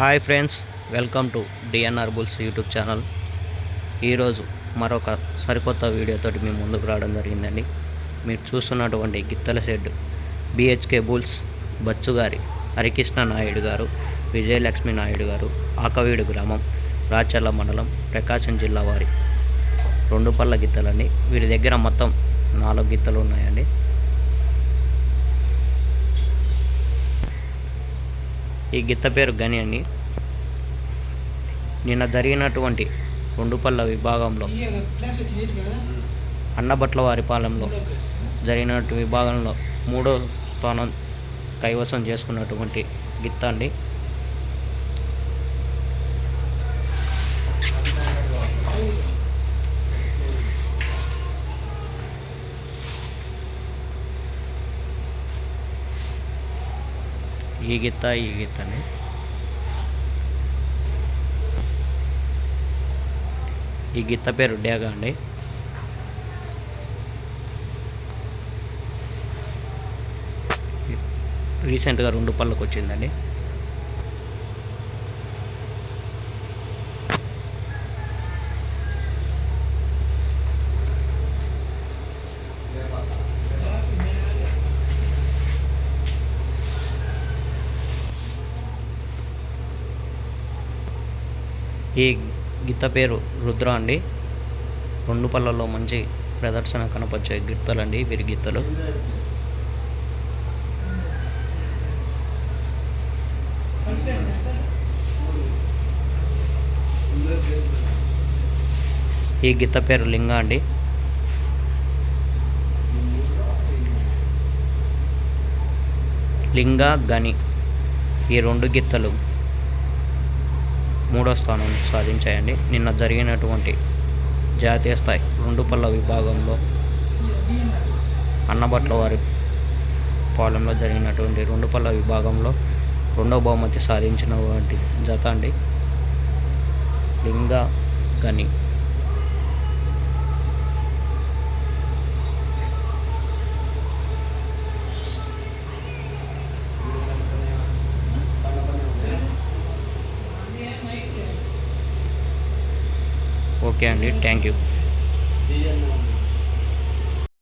Hi friends welcome to DNR bulls YouTube channel. ఈరోజు మరొక సరికొత్త వీడియోతోటి మేము ముందుకు రావడం జరిగిందండి. మీరు చూస్తున్నటువంటి గిత్తల షెడ్ బిహెచ్కే బుల్స్ బచ్చుగారి హరికృష్ణ నాయుడు గారు విజయలక్ష్మి నాయుడు గారు ఆకవీడు గ్రామం రాచర్ల మండలం ప్రకాశం జిల్లా వారి రెండు పళ్ళ గిత్తలండి. వీరి దగ్గర మొత్తం నాలుగు గిత్తలు ఉన్నాయండి. ఈ గిత్త పేరు గని అని. నిన్న జరిగినటువంటి రెండుపల్ల విభాగంలో అన్నబట్ల వారి పాలెంలో జరిగినటువంటి విభాగంలో మూడో స్థానం కైవసం చేసుకున్నటువంటి గిత్త అండి. ఈ గిత్త ఈ గిత్త ఈ గిత్త పేరు డేగా అండి రీసెంట్గా రెండు పళ్ళకు వచ్చిందండి ఈ గీత పేరు రుద్ర అండి. రెండు పళ్ళల్లో మంచి ప్రదర్శన కనపరిచే అండి వీరి గీతలు. ఈ గిత్త పేరు లింగ అండి. లింగ గని ఈ రెండు గీతలు మూడో స్థానం సాధించాయండి. నిన్న జరిగినటువంటి జాతీయ స్థాయి రెండు పళ్ళ విభాగంలో అన్నబట్ల వారి పాలెంలో జరిగినటువంటి రెండు పళ్ళ విభాగంలో రెండో బహుమతి సాధించినటువంటి జత అండి. లింగ గని ఓకే అండి థ్యాంక్ యూ